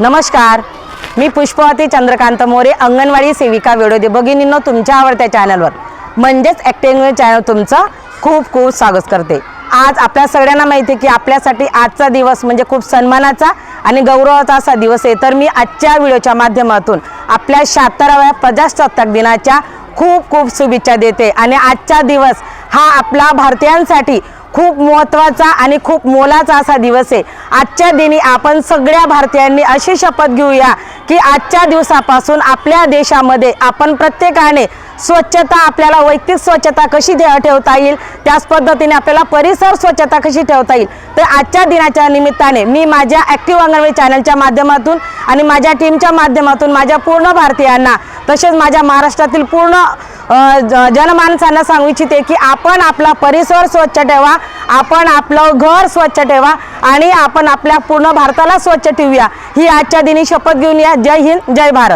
नमस्कार. मी पुष्पवती चंद्रकांत मोरे अंगणवाडी सेविका वेडोदे भगिनींनो तुमच्या आवडत्या चॅनलवर म्हणजेच ॲक्टिंग चॅनल तुमचं खूप खूप स्वागत करते. आज आपल्या सगळ्यांना माहिती आहे की आपल्यासाठी आजचा दिवस म्हणजे खूप सन्मानाचा आणि गौरवाचा असा दिवस आहे. तर मी आजच्या व्हिडिओच्या माध्यमातून आपल्या शहात्तराव्या प्रजासत्ताक दिनाच्या खूप खूप शुभेच्छा देते. आणि आजचा दिवस हा आपला भारतीयांसाठी खूप महत्त्वाचा आणि खूप मोलाचा असा दिवस आहे. आजच्या दिनी आपण सगळ्या भारतीयांनी अशी शपथ घेऊया की आजच्या दिवसापासून आपल्या देशामध्ये आपण प्रत्येकाने स्वच्छता आपल्याला वैयक्तिक स्वच्छता कशी ठेवता येईल त्याच पद्धतीने आपल्याला परिसर स्वच्छता कशी ठेवता येईल. तर आजच्या दिनाच्या निमित्ताने मी माझ्या ॲक्टिव्ह अंगणवाडी चॅनलच्या माध्यमातून आणि माझ्या टीमच्या माध्यमातून माझ्या पूर्ण भारतीयांना तसेच माझ्या महाराष्ट्रातील पूर्ण जनमानसांना सांगू इच्छिते की आपण आपला परिसर स्वच्छ ठेवा आपण आपलं घर स्वच्छ ठेवा आणि आपण आपल्या पूर्ण भारताला स्वच्छ ठेवूया. ही आजच्या दिनी शपथ घेऊन या. जय हिंद जय भारत.